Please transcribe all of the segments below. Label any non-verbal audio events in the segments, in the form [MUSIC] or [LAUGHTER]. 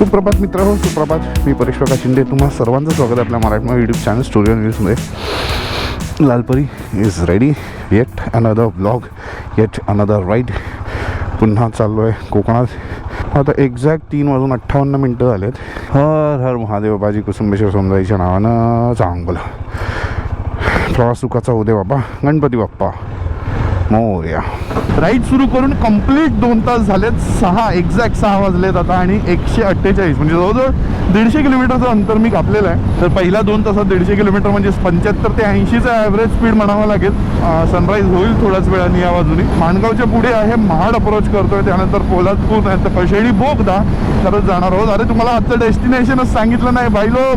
सुप्रभात मित्र हो सुप्रभात. मी परेश प्रकाश शिंदे. तुम्हा सर्वांचं स्वागत आहे आपल्या मराठी यूट्यूब चॅनल स्टुडिओ न्यूजमध्ये Lalpari is ready yet another blog yet another ride पुन्हा चाललो आहे कोकणात. आता एक्झॅक्ट तीन वाजून अठ्ठावन्न मिनटं झालेत. हर हर महादेव बाजी कुसुंबेश्वर समजाईच्या नावानं चांगलं. प्रवास सुखाचा उदय बाबा. गणपती बाप्पा. मोर्या. राईड सुरू करून कंप्लीट दोन तास झालेत. सहा एक्झॅक्ट सहा वाजलेत आता आणि एकशे अठ्ठेचाळीस. म्हणजे जवळजवळ दीडशे किलोमीटरचं अंतर मी कापलेलं आहे. तर पहिल्या दोन तासात दीडशे किलोमीटर म्हणजे पंच्याहत्तर ते ऐंशीचा ॲव्हरेज स्पीड म्हणावं लागेल. सनराईज होईल थोड्याच वेळाने या बाजूने. माणगावच्या पुढे आहे महाड अप्रोच करतोय. त्यानंतर पोलादपूर त्यानंतर कशेडी बोगदा. खरंच जाणार आहोत. अरे तुम्हाला आजचं डेस्टिनेशनच सांगितलं नाही. बाईलो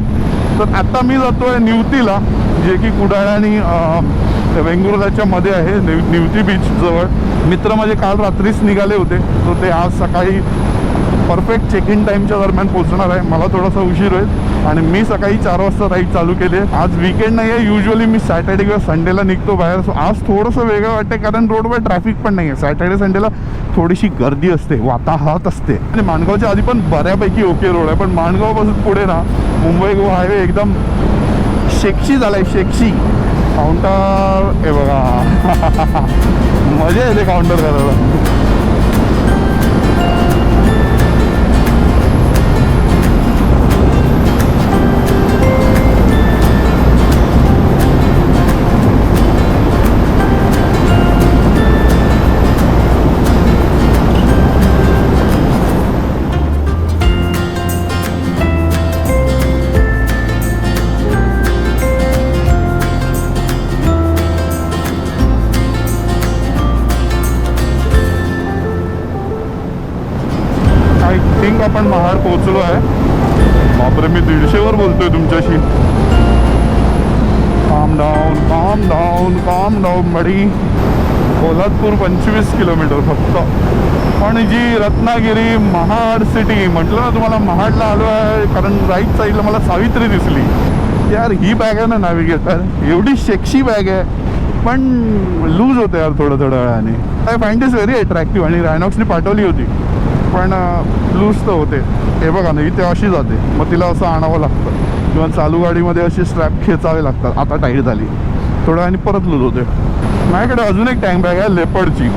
तर आता मी जातोय निवतीला जे की कुडाळ आणि वेंगुर्ल्याच्या मध्ये आहे निवती बीच जवळ. मित्र माझे काल रात्रीच निघाले होते तर ते आज सकाळी परफेक्ट चेक इन टाईमच्या दरम्यान पोहोचणार आहे. मला थोडासा उशीर होईल आणि मी सकाळी चार वाजता राईड चालू केली आहे. आज विकेंड नाही आहे युजली मी सॅटर्डे किंवा संडेला निघतो बाहेर. सो आज थोडंसं वेगळं वाटतं कारण रोडवर ट्रॅफिक पण नाही आहे सॅटर्डे संडेला थोडीशी गर्दी असते वाताहत असते. आणि माणगावच्या आधी पण बऱ्यापैकी ओके रोड आहे. पण माणगावपासून पुढे ना मुंबई गोवा हायवे एकदम शेकशी आहे शेकशी काउंटर हे बघा. [LAUGHS] मजा येते काउंटर करायला. मी बोलतोय तुमच्याशी. काम डाऊन काम डाऊन काम डाऊन बडी कोल्हापूर पंचवीस किलोमीटर फक्त. पण जी रत्नागिरी महाड सिटी म्हटलं ना तुम्हाला महाडला आलो आहे कारण राईट साईडला मला सावित्री दिसली. यार ही बॅग आहे ना नॅव्हिगेटर एवढी शेक्शी बॅग आहे. पण लूज होते यार थोडं थोड्या वेळाने. I find is very attractive आणि रायनॉक्सने पाठवली होती. पण लूज तर होते. हे बघा ना इथे अशी जाते. मग तिला असं आणावं लागतं. किंवा चालू गाडीमध्ये अशी स्ट्रॅप खेचावे लागतात. आता टाईट झाली. थोड्या आणि परत लूज होते. माझ्याकडे अजून एक टँक बॅग आहे लेपर्डची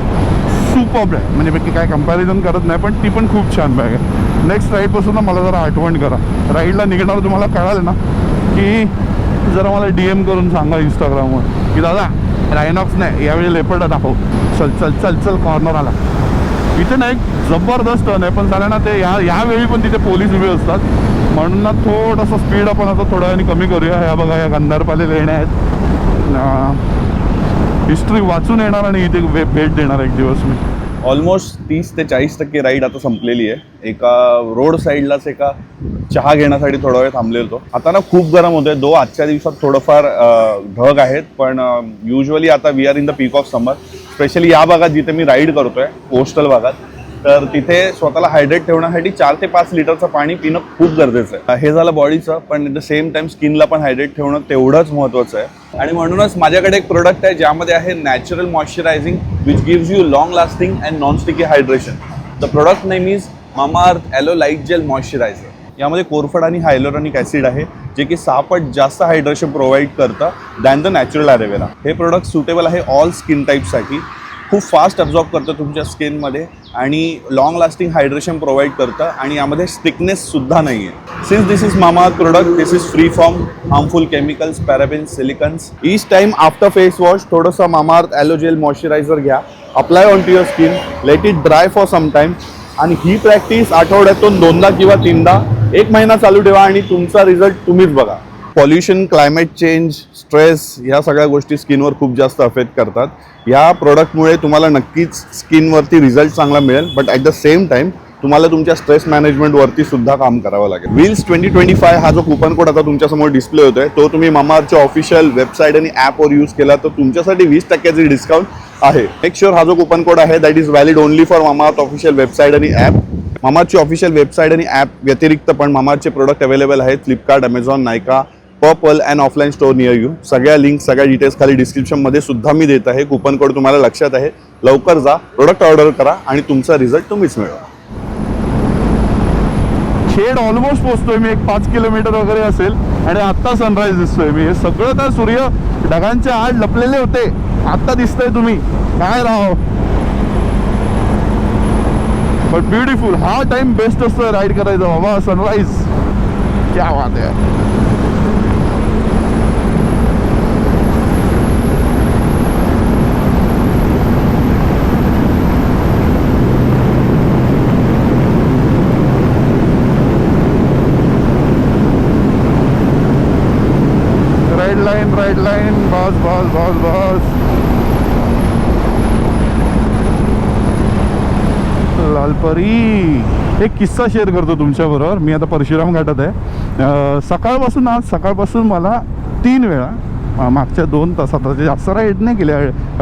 सुपर बॅग म्हणजे बाकी काय कंपॅरिझन करत नाही पण ती पण खूप छान बॅग आहे. नेक्स्ट राईडपासून ना मला जरा आठवण करा. राईडला निघणार तुम्हाला कळालं ना? की जरा मला डी एम करून सांगा इंस्टाग्रामवर की दादा रायनॉक्स नाही. यावेळी लेपर्ड दाखव चल चल चल चल कॉर्नर आला. इथे ना एक जबरदस्त टर्न आहे पण झालं ना ते या यावेळी पण तिथे पोलीस उभे असतात. म्हणून ना थोडंसं स्पीड आपण आता थोड्या वेळाने कमी करूया. ह्या बघा या गंधारपाले लेण्या आहेत. हिस्ट्री वाचून येणार आणि इथे भेट देणार एक दिवस मी. ऑलमोस्ट तीस ते चाळीस टक्के राईड आता संपलेली आहे. एका रोड साईडलाच एका चहा घेण्यासाठी थोडा वेळ थांबलेलो होतो. आता ना खूप गरम होतोय. दो आजच्या दिवसात थोडंफार ढग आहेत पण युजली आता we are in the peak of summer specially या भागात जिथे मी राईड करतोय कोस्टल भागात तर तिथे स्वतःला हायड्रेट ठेवण्यासाठी चार ते पाच लिटरचं पाणी पिणं खूप गरजेचं आहे. हे झालं बॉडीचं पण द सेम टाइम स्किनला पण हायड्रेट ठेवणं तेवढंच महत्त्वाचं आहे. आणि म्हणूनच माझ्याकडे एक प्रोडक्ट आहे ज्यामध्ये आहे natural moisturising which gives you long lasting and non sticky hydration the product name is Mamaearth aloe light gel moisturiser यामध्ये कोरफड आणि हायलोरॉनिक ॲसिड आहे जे की सहा पट जास्त हायड्रेशन प्रोव्हाइड करतं than the natural aloe vera हे प्रोडक्ट सुटेबल आहे ऑल स्किन टाईपसाठी खूप फास्ट अब्झॉर्ब करतं तुमच्या स्किनमध्ये आणि लॉंग लास्टिंग हायड्रेशन प्रोव्हाइड करतं आणि यामध्ये स्टिकनेससुद्धा नाही आहे since this is Mama product this is free form harmful chemicals paraben silicones each time after face wash थोडंसं मामाअर्थ ॲलोजेल मॉइश्चरायझर घ्या. Apply on to your skin let it dry for some time आणि ही practice आठवड्यातून दोनदा किंवा तीनदा एक महिना चालू ठेवा आणि तुमचा रिझल्ट तुम्हीच बघा. पॉल्युशन क्लायमेट चेंज स्ट्रेस ह्या सगळ्या गोष्टी स्किनवर खूप जास्त अफेक्ट करतात. ह्या प्रोडक्टमुळे तुम्हाला नक्कीच स्किनवरती रिझल्ट चांगला मिळेल but at the same time तुम्हाला तुमच्या स्ट्रेस मॅनेजमेंटवरती सुद्धा काम करावं लागेल. व्हील्स ट्वेंटी ट्वेंटी फाय हा जो कुपन कोड आता तुमच्यासमोर डिस्प्ले होतोय तो तुम्ही मामाअर्थच्या ऑफिशियल वेबसाईट आणि ॲपवर यूज केला तर तुमच्यासाठी वीस टक्क्याची डिस्काउंट आहे. मेक शुअर हा जो कुपन कोड आहे that is valid only for Mamaearth official website आणि ॲप मामाची ऑफिशियल वेबसाईट आणि ॲप व्यतिरिक्त पण मामाचे प्रोडक्ट अवेलेबल आहेत. Flipkart Amazon Nykaa Purplle and offline store near you सगळ्या लिंक सगळ्या डिटेल्स खाली डिस्क्रिप्शनमध्ये सुद्धा मी देत आहे. कुपन कोड तुम्हाला लक्षात आहे. लवकर जा प्रोडक्ट ऑर्डर करा आणि तुमचा रिझल्ट तुम्हीच मिळवा. खेड ऑलमोस्ट पोहोचतोय मी एक पाच किलोमीटर वगैरे असेल आणि आत्ता सनराईज दिसतोय. मी हे सगळं तर सूर्य ढगांच्या आड लपलेले होते. आत्ता दिसतंय तुम्ही. काय राहो बट ब्युटिफुल हा टाइम बेस्ट असतो राईड करायचा बाबा. सनराईज क्या वाद आहे राईट लाईन राईट लाईन बस बस बस बस. लालपरी एक किस्सा शेअर करतो तुमच्याबरोबर. मी आता परशुराम घाटात आहे. सकाळपासून आज सकाळपासून मला तीन वेळा मागच्या दोन तासात म्हणजे जास्त राईड नाही केली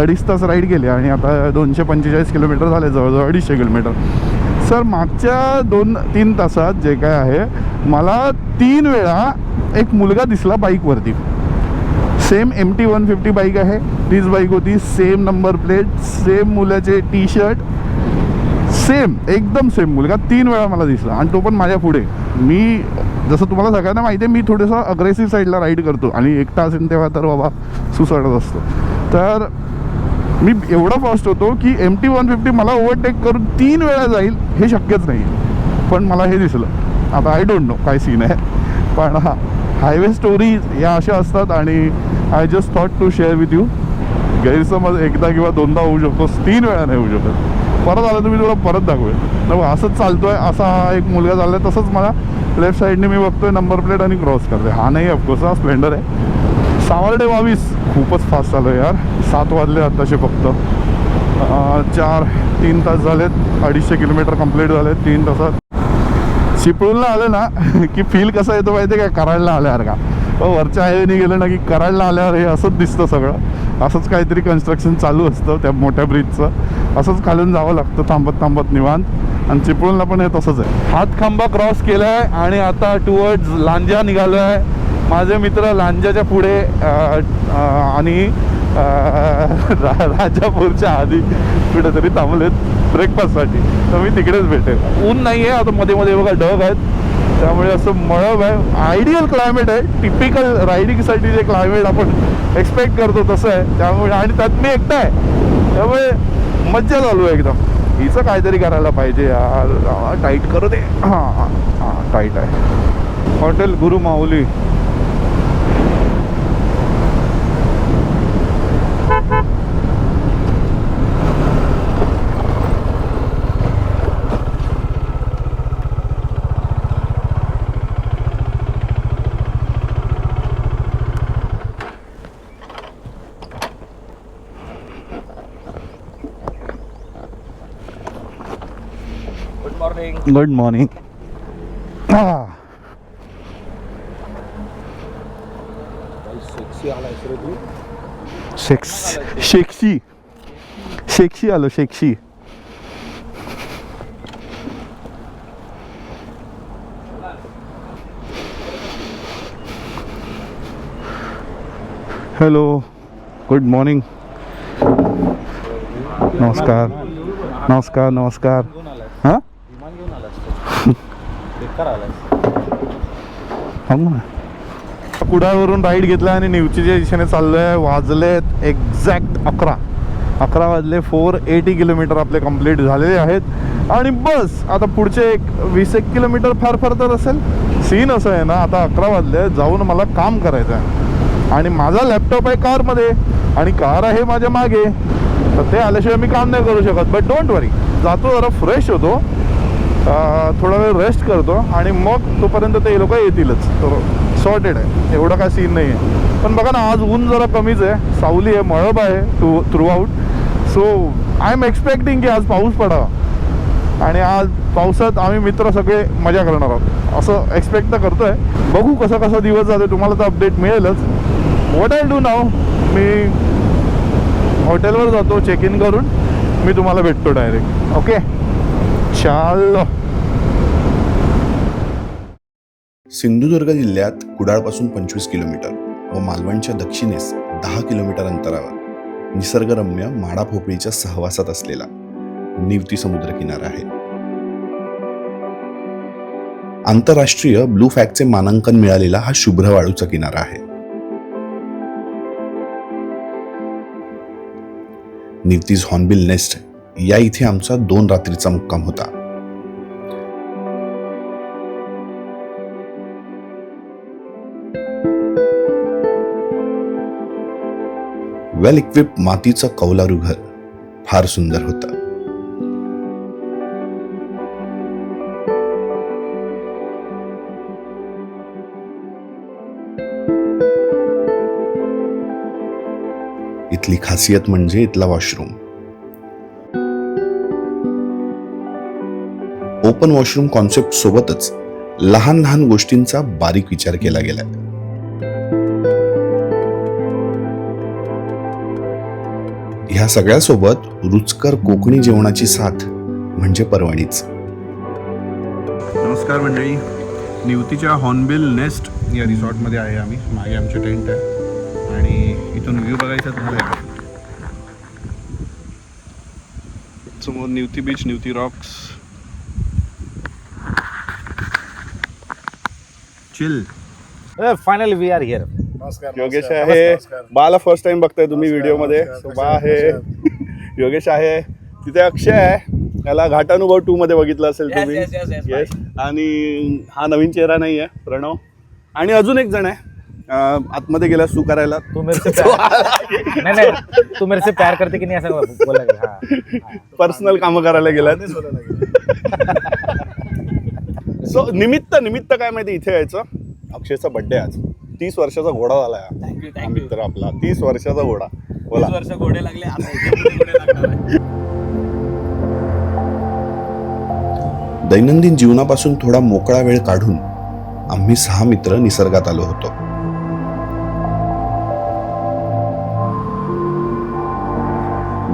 अडीच तास राईड केले आणि आता दोनशे पंचेचाळीस किलोमीटर झाले जवळजवळ अडीचशे किलोमीटर सर मागच्या दोन तीन तासात जे काय आहे मला तीन वेळा एक मुलगा दिसला बाईकवरती same M T one fifty bike आहे. तीच बाईक होती सेम नंबर प्लेट सेम मुलाचे टी शर्ट सेम एकदम सेम मुलगा तीन वेळा मला दिसला. आणि तो पण माझ्या पुढे. मी जसं तुम्हाला सगळ्यांना माहिती आहे मी थोडंसं अग्रेसिव्ह साईडला राईड करतो. आणि एकटा असेल तेव्हा तर बाबा सुसाडत असतो. तर मी एवढा फास्ट होतो की एम टी वन फिफ्टी मला ओव्हरटेक करून तीन वेळा जाईल हे शक्यच नाही पण मला हे दिसलं. आता आय डोंट नो काय सीन आहे. पण हा हायवे स्टोरीज या अशा असतात आणि I just thought to share with you गैरसमज एकदा किंवा दोनदा होऊ शकतो. तीन वेळा नाही होऊ शकत. परत आलं तर मी तुला परत दाखवेल तर असंच चालतोय असा हा एक मुलगा चाललाय तसंच मला लेफ्ट साईडने मी बघतोय नंबर प्लेट आणि क्रॉस करते हा नाही ऑफकोर्स हा स्प्लेंडर आहे. सावर्डे बावीस खूपच फास्ट चालू आहे यार. सात वाजले आत्ताशे फक्त. चार तीन तास झालेत अडीचशे किलोमीटर कंप्लीट झालेत तीन तासात. चिपळूणला आलं ना [LAUGHS] की फील कसं येतो माहिती आहे का? कराडला आल्यावर का वरच्या हायवेने गेलं ना की कराडला आल्यावर हे असंच दिसतं सगळं. असंच काहीतरी कन्स्ट्रक्शन चालू असतं त्या मोठ्या ब्रिजचं असंच खालून जावं लागतं थांबत थांबत निवांत. आणि चिपळूणला पण हे तसंच आहे. हातखांबा क्रॉस केलाय आणि आता टुवर्ड्स लांजा निघालो आहे माझे मित्र लांजाच्या पुढे आणि रा- राजापूरच्या आधी कुठेतरी थांबलेत ब्रेकफास्टसाठी तर मी तिकडेच भेटेल. ऊन नाही आहे आता मध्ये मध्ये बघा ढग आहेत. त्यामुळे असं मळब आहे. आयडियल क्लायमेट आहे. टिपिकल रायडिंगसाठी जे क्लायमेट आपण एक्सपेक्ट करतो तसं आहे. त्यामुळे आणि त्यात मी एकटा आहे. त्यामुळे मज्जा चालू आहे एकदम. हिचं काहीतरी करायला पाहिजे यार. टाईट करू दे. हां हां हां टाईट आहे. Hotel Guru Mauli good morning good morning हां सेक्सी आलाय सर तू शेक्स शेक्शी शेक्शी आलो शेक्शी हॅलो गुड मॉर्निंग नमस्कार नमस्कार नमस्कार घेऊन आलाय हां विमान घेऊन आलास बेकार आलाय थांबू ना. कुडाळवरून राईड घेतला आणि निवचीच्या दिशेने चाललोय वाजलेत एक्झॅक्ट अकरा. अकरा वाजले फोर एटी किलोमीटर आपले कंप्लीट झालेले आहेत. आणि बस आता पुढचे एक वीस एक किलोमीटर फार फार तर असेल. सीन असं आहे ना आता अकरा वाजले जाऊन मला काम करायचं आहे आणि माझा लॅपटॉप आहे कारमध्ये आणि कार आहे माझ्या मागे. तर ते आल्याशिवाय मी काम नाही करू शकत. बट डोंट वरी जातो जरा फ्रेश होतो. थोडा वेळ रेस्ट करतो आणि मग तोपर्यंत ते लोक येतीलच. तर सॉर्टेड आहे. एवढं काय सीन नाही आहे पण बघा ना आज ऊन जरा कमीच आहे. सावली आहे मळब आहे to throughout so I am expecting की आज पाऊस पडावा. आणि आज पावसात आम्ही मित्र सगळे मजा करणार आहोत. असं एक्सपेक्ट तर करतोय. बघू कसा कसा दिवस जातो तुम्हाला तर अपडेट मिळेलच. वॉट आय डू नाव मी हॉटेलवर जातो चेक इन करून. मी तुम्हाला भेटतो डायरेक्ट ओके चाल सिंधुदुर्ग जिल्ह्यात कुडाळपासून पंचवीस किलोमीटर व मालवणच्या दक्षिणेस दहा किलोमीटर अंतरावर निसर्गरम्य माडा भोपळीच्या सहवासात असलेला निवती समुद्रकिनारा आहे. आंतरराष्ट्रीय ब्लू फॅगचे मानांकन मिळालेला हा शुभ्र वाळूचा किनारा आहे. निवतीज हॉर्नबिल नेस्ट या इथे आमचा दोन रात्रीचा मुक्काम होता. वेल इक्विप मातीचं कौलारू घर फार सुंदर होतं. इथली खासियत म्हणजे इथला वॉशरूम ओपन वॉशरूम कॉन्सेप्ट सोबतच लहान लहान गोष्टींचा बारीक विचार केला गेला. ह्या सगळ्यासोबत रुचकर कोकणी जेवणाची साथ म्हणजे परवणीच नमस्कार मंडळी. निवतीच्या हॉर्नबिल नेस्ट या रिसॉर्टमध्ये आहे आम्ही. मागे आमचे टेंट आहे. आणि इथून व्ह्यू बघायचा तुम्हाला आहे समोर Nivati beach Nivati rocks chill finally we are here Yogesh आहे. बाला फर्स्ट टाइम बघताय तुम्ही व्हिडिओमध्ये So, बा आहे. [LAUGHS] योगेश आहे. तिथे अक्षय आहे. याला घाटानुभव टू मध्ये बघितलं असेल Yes, तुम्ही. yes, yes, yes, Yes. आणि हा नवीन चेहरा नाही आहे प्रणव. आणि अजून एक जण आहे. अं, आतमध्ये गेला सू करायला तू मेरे से [LAUGHS] प्यार नहीं नहीं. तू मेरे से प्यार करते कि नहीं बोला हाँ हाँ. पर्सनल कामं करायला गेलात. [LAUGHS] सो निमित्त निमित्त काय माहिती इथे यायचं? अक्षयचा बर्थडे आज. तीस वर्षाचा घोडा झाला. Thank you, हा thank you. मित्र आपला. तीस वर्षाचा घोडा. बोला. वर्ष घोडे लागले आता इथे पुढे घोडे लागणार आहे. दैनंदिन जीवनापासून थोडा मोकळा वेळ काढून आम्ही सहा मित्र निसर्गात आलो होतो.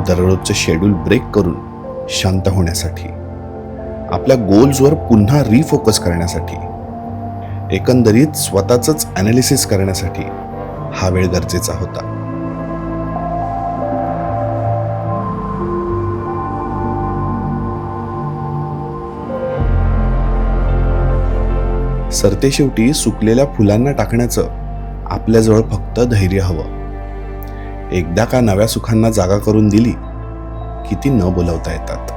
दररोजचं शेड्यूल ब्रेक करून शांत होण्यासाठी. आपल्या गोल्सवर पुन्हा रिफोकस करण्यासाठी एकंदरीत स्वतःच ॲनालिसिस करण्यासाठी हा वेळ गरजेचा होता. सरतेशेवटी सुकलेल्या फुलांना टाकण्याचं आपल्याजवळ फक्त धैर्य हवं. एकदा का नव्या सुखांना जागा करून दिली की ती न बोलवता येतात.